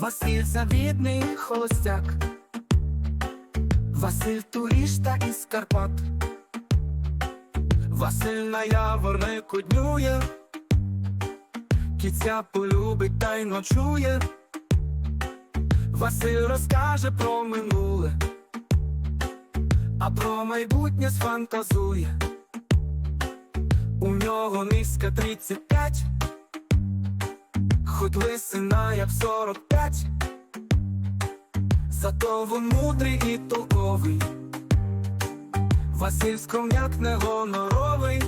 Василь завідний холостяк, Василь туриста із Карпат, Василь на яворнику днює, кіця полюбить та й ночує. Василь розкаже про минуле, а про майбутнє сфантазує. У нього низька 35 Хоть лисина, як 45 Зато він мудрий і толковий. Василь скромняк не гоноровий.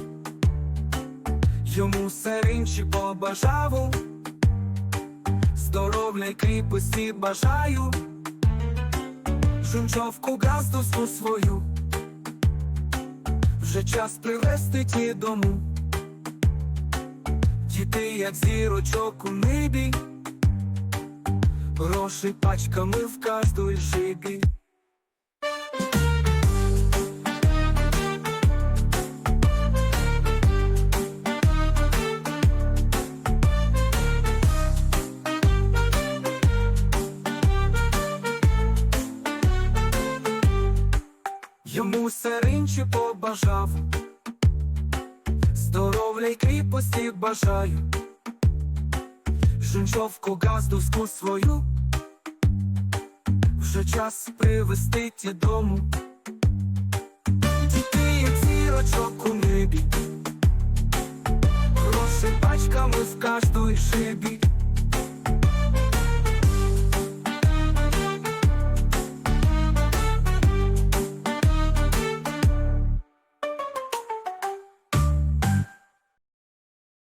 Йому серинчі побажаву Здоров'я й кріпості бажаю. Жунчовку газдовську свою. Вже час привезти ті дому Діти, як зірочок у небі, гроші пачками в кожній жибі. Йому серинчі побажав Здоров'я й кріпості бажаю, жінчовку газдовську свою, вже час привести ті дому. Діти, як зірочок у небі, гроші пачками в кожній шибі.